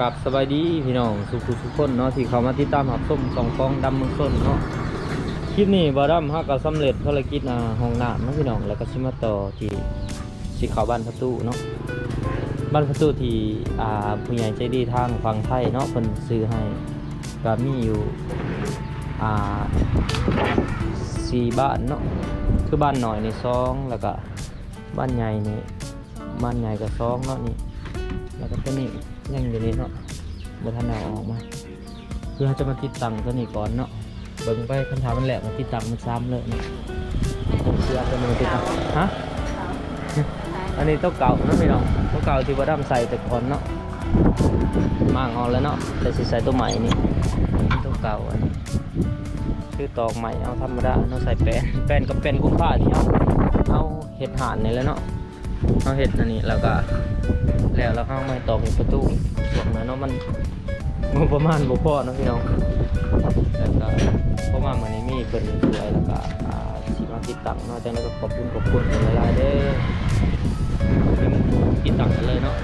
กับสบายดีพี่น้องสุขุสุขคนเนาะที่เขามาติดตามหับส้มสองฟองดำเมืองส้นเนาะคลิปนี้บาดัมฮักก็สำเร็จภารกิจอ่าห้องน้ำนาะพี่น้องแล้วก็ชิมาต่อที่สีขาวบ้านประตูเนาะบ้านประตูที่อ่าผู้ใหญ่ใจดีทางฝั่งไทยเนาะเพิ่นซื้อให้ก็มีอยู่อ่าสี่บ้านเนาะคือบ้านหน่อยนี่สองแล้วก็บ้านใหญ่นี่บ้านใหญ่ก็สองเนาะนี่ แล้วก็ตัวนี้ยังอยู่นี่เนาะบทันเอาออกมาเพื่อจะมาติดตั้งตัวนี้ก่อนเนาะเบิ่งไปคำถามมันแหละมาติดตั้งมันซ้ำเลยเนาะเพื่อตัวนี้มาติดตั้งฮะอันนี้ตัวเก่านะพี่น้องตัวเก่าที่ว่าดำใส่แต่ก่อนเนาะมางเออกแล้วเนาะแต่สิใส่ตัวใหม่นี่ตัวเก่าอันนี้คือตอกใหม่เอาธรรมดาเนาะใส่แป้นแป้นกับแป้นกุ้งผ้าที่เอาเอาเห็ดห่านนี่แล้วเนาะ เอาเห็ดอันนี้แล้วก็แล้วแล้วเข้ามาตอกประตูส่วนนั้นเนาะมันงบประมาณบุพอเนาะพี่น้องแล้วก็เพราะว่ามื้อนี้มีเป็นสวยแล้วก็อ่าสิมาติดตั้งเนาะจากนั้นก็ขอบคุณขอบคุณเพิ่นหลายๆเด้กินติดตั้งกันเลยเนาะ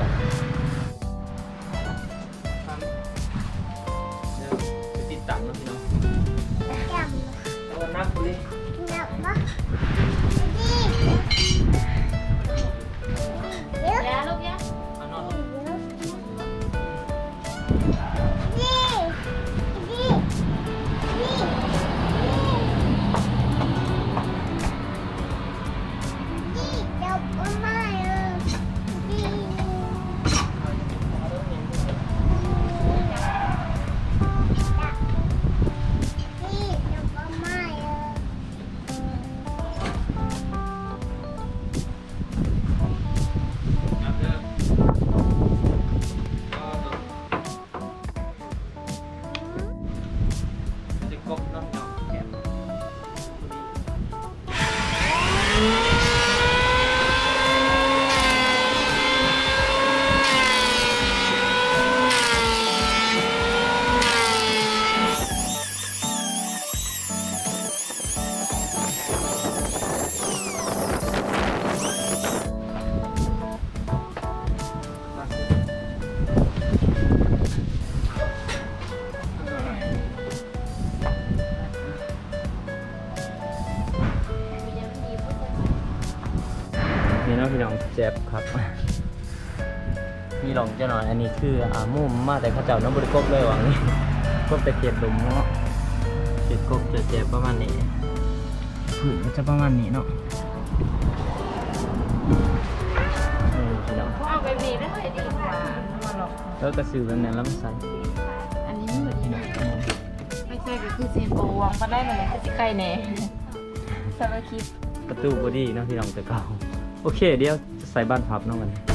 จ็บครับมีหลงจะหน่อย อันนี้คืออ่ามุ่มมาแต่เข้าเจ้าน้ำบริกบเลยหวังนี่กบแต่เขียดดมเนาะเขียดกบจะเจ็บประมาณนี้ผืนก็จะประมาณนี้เนาะนี่พี่น้องเอาไปมีได้เลยดีกว่ามาหรอกแล้วก็ซื้อแบบนั้นแล้วมันใส่อันนี้เหมือนไม่ใช่ก็คือเซนโบวางมาได้เลยก็สิไข่แน่สารคิดประตูบอดี้เนาะพี่น้องแต่เก่าโอเคเดี๋ยวจะ ใส่บ้านพับเนาะมัน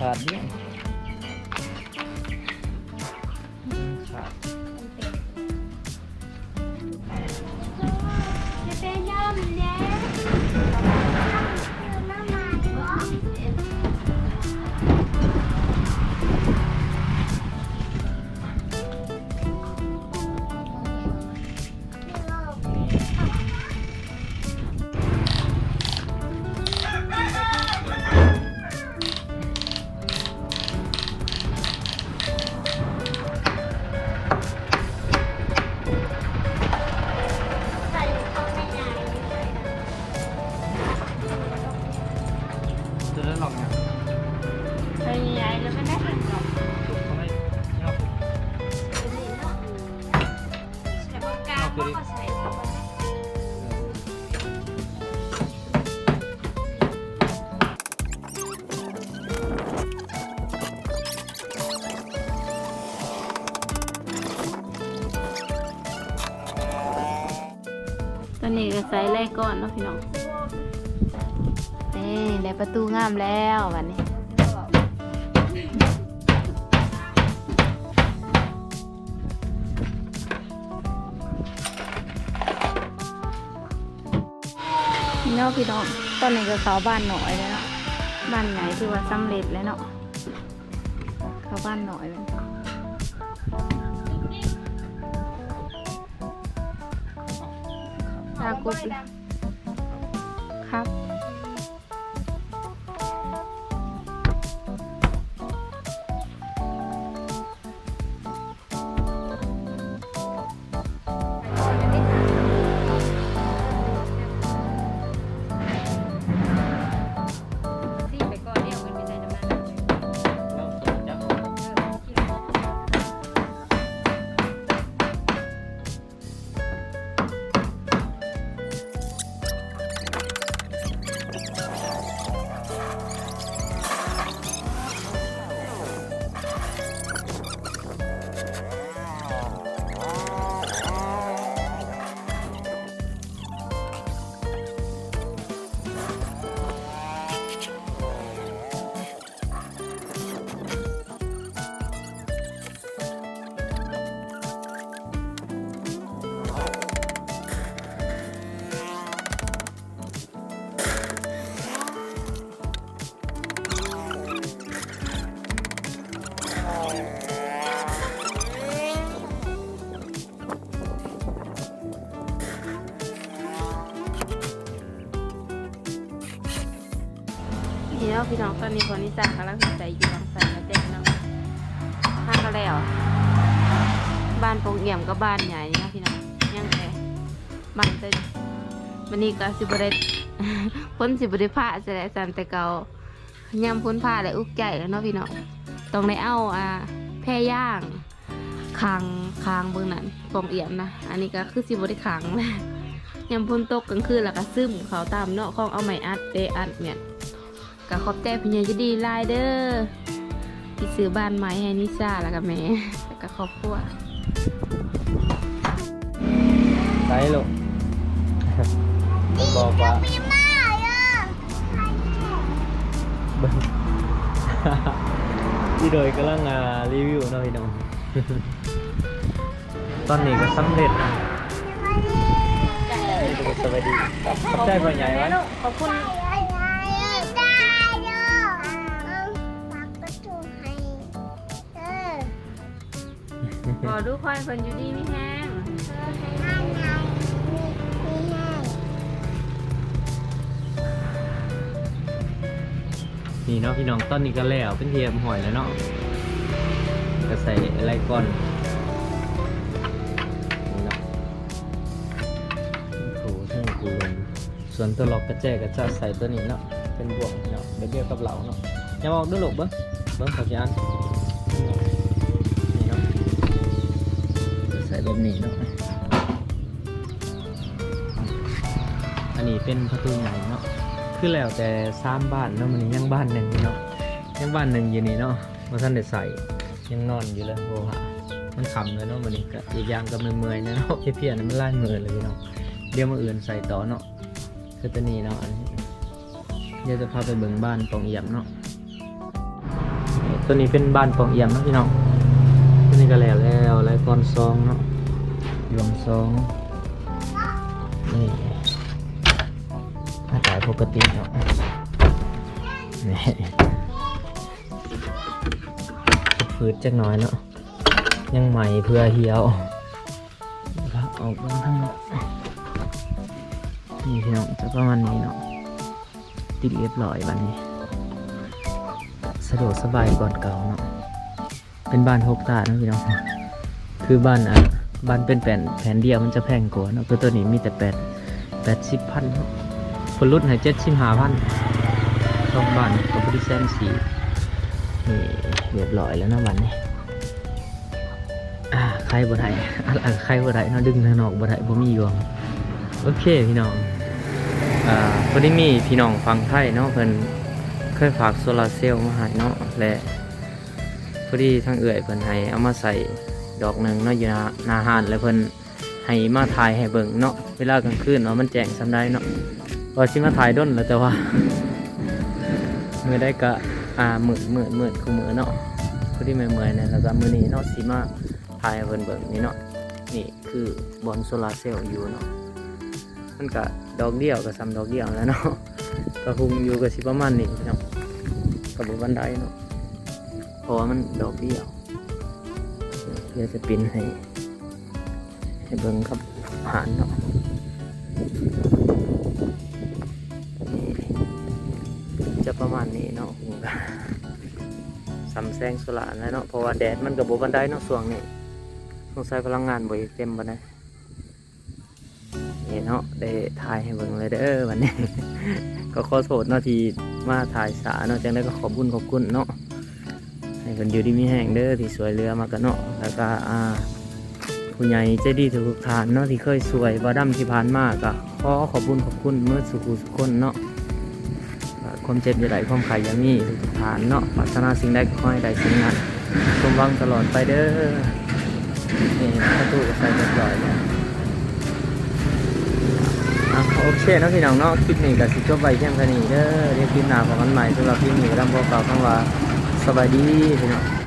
ขาดเดีย นี่ก็ใส่แรกก่อนเนาะพี่น้องนี่ได้ประตูงามแล้ววันนี้พี่น้องพี่น้องตอนนี้ก็เข้าบ้านหน่อยแล้วเนาะบ้านไหนที่ว่าสำเร็จแล้วเนาะเข้าบ้านหน่อยแล้ว ตากบเลยครับ นี่เนาะพี่น้องตอนนี้คนนิสากำลังใส่อยู่ลองใส่กระเต็กเนาะห้างก็แล้ว บ้านโปงเอี่ยมก็บ้านใหญ่นี่นะพี่น้องยังไงบ้านเต็มวันนี้ก็สิบได้พ้นสิบได้ผ้าแสดงสันแต่เก่ายำพ้นผ้าและอุกใจแล้วเนาะพี่น้องต้องได้เอาอ่าแพร่ย่างคางคางเบื้องนั้นโปงเอี่ยมนะอันนี้ก็คือสิบได้ขังนะยำพ้นตกกลางคืนแล้วก็ซึมเขาตามเนาะของเอาไม้อัดเตอัดเมีย ก็ขอบใจพี่ใหญ่จะดีหลายเด้อที่ซื้อบ้านใหม่ให้นิซ่าแล้วก็แม่แล้วก็ครอบครัวไซส์ลูกบอกว่าเบิ่งพี่โดยกำลังอ่ารีวิวเนาะพี่น้องตอนนี้ก็สำเร็จนะสวัสดีขอบใจพ่อใหญ่ไว้ขอบคุณ อดูคอยคนอยู่ดีไม่แห้งนี่เนาะพี่น้องต้นนี้ก็แล้วเป็นเทียมหอยแล้วเนาะก็ใส่อะไรก่อนนี่เนาะโอ้โหช่างกูลงส่วนตัวหลอกกระแจกระจะใส่ตัวนี้เนาะเป็นบวกเนาะเป็นเดียวกับเราเนาะอย่ามองด้วยหลบเบิ้งเบิ้งขอจาน แบบนี้เนาะอันนี้เป็นประตูใหญ่เนาะคือแล้วแต่สามบ้านเนาะมันยังบ้านหนึ่งเนาะยังบ้านหนึ่งอยู่นี่เนาะมาท่านได้ใส่ยังนอนอยู่เลยโอ้ฮะมันขำเลยเนาะมันนี่ก็อีกอย่างก็เมื่อยๆนะเนาะเพี้ยนๆมันไล่เมื่อยเลยพี่น้องเดี๋ยวมาอื่นใส่ต่อเนาะคือตัวนี้เนาะอันนี้เดี๋ยวจะพาไปเบิ่งบ้านปองเอี่ยมเนาะตัวนี้เป็นบ้านปองเอี่ยมเนาะพี่น้องตัวนี้ก็แล้วแล้วแล้วก้อนซองเนาะ รวมซองนี่อากาศปกติเนาะนี่ฟืดจักหน่อยเนาะยังใหม่เพื่อเหี่ยวแล้วออกบ้างทั้งเนาะนี่พี่น้องจะประมาณนี้เนาะติดเรียบร้อยบันนี้ สะดวกสบายก่อนเก่าเนาะเป็นบ้านหกตาเนาะพี่น้องคือบ้านอะ บ้านเป็นแผ่นแผ่นเดียวมันจะแพงกว่าเนาะคือตัวนี้มีแต่แปดแปดสิบพันเนาะผลลดหายเจ็ดชิมหาพันสองบันกับบริแซนสีนี่เรียบร้อยแล้วนะวันนี้อ่ใครบ่ได้อะใครบ่ได้เนาะดึงทางนอกบ่ได้บ่มียวงโอเคพี่น้องอ่าพอดีมีพี่น้องฟังไทยเนาะเพิ่นเคยฝากโซลาร์เซลล์มาให้เนาะและพอดีทางเอื่อยเพิ่นให้เอามาใส่ ดอกหนึ่งเนาะอยู่หน้าหน้าห้านแล้วเพิ่นให้มาถ่ายให้เบิ่งเนาะเวลากลางคืนเนาะมันแจ้งสำได้เนาะว่าสิมาถ่ายด้นแล้วแต่ว่ามือได้ก็อ่ามืดมืดมืดคู่มือเนาะพอดีเมื่อยๆเนี่ยแล้วก็มือนี้เนาะสิมาถ่ายให้เบิ่งเบิ่งนี่เนาะนี่คือบอลโซลาเซลล์อยู่เนาะมันก็ดอกเดียวก็ซ้ำดอกเดียวแล้วเนาะก็คุมอยู่ก็สิประมาณนี้เนาะกับบันไดเนาะเพราะว่ามันดอกเดียว ดี๋ยวจะปินให้ ให้เบิ่งครับอาหารเนาะจะประมาณนี้เนาะผมก็สำแซงสุราแล้วเนาะเพราะว่าแดดมันกับบันไดเนาะส่วงนี้สงสัยพลังงานบ่อยเต็มบันไดนี่เนาะได้ถ่ายให้เบิ่งเลยเด้อวันนี้ ก็ขอโทษเนาะที่มาถ่ายสาเนาะจังได้ก็ขอบคุญขอบคุณเนาะ ให้คนอยู่ดีมีแห่งเด้อที่สวยเรือมากันเนาะแล้วก็อ่าผู้ใหญ่ใจดีทุกฐานเนาะที่เคยสวยบาดัมที่ผ่านมากอะขอขอบคุญขอบคุณเมื่อสุขุสุขคนเนาะความเจ็บอย่าไหลความขายอย่างนี้ทุกฐานเนาะปรารถนาสิ่งใดก็ขอให้ได้สิ่งนั้นสมหวังตลอดไปเด้อนี่ประตูก็ใส่เรียบร้อยแล้วอะโอเคเนาะพี่น้องเนาะคลิปนี้ก็สิจบไว้เพียงเท่านี้เด้อเดี๋ยวคลิปหน้าของกันใหม่สำหรับคลิปนี้ก็ต้องบอกกล่าวคำว่า สบายดีพี่น้อง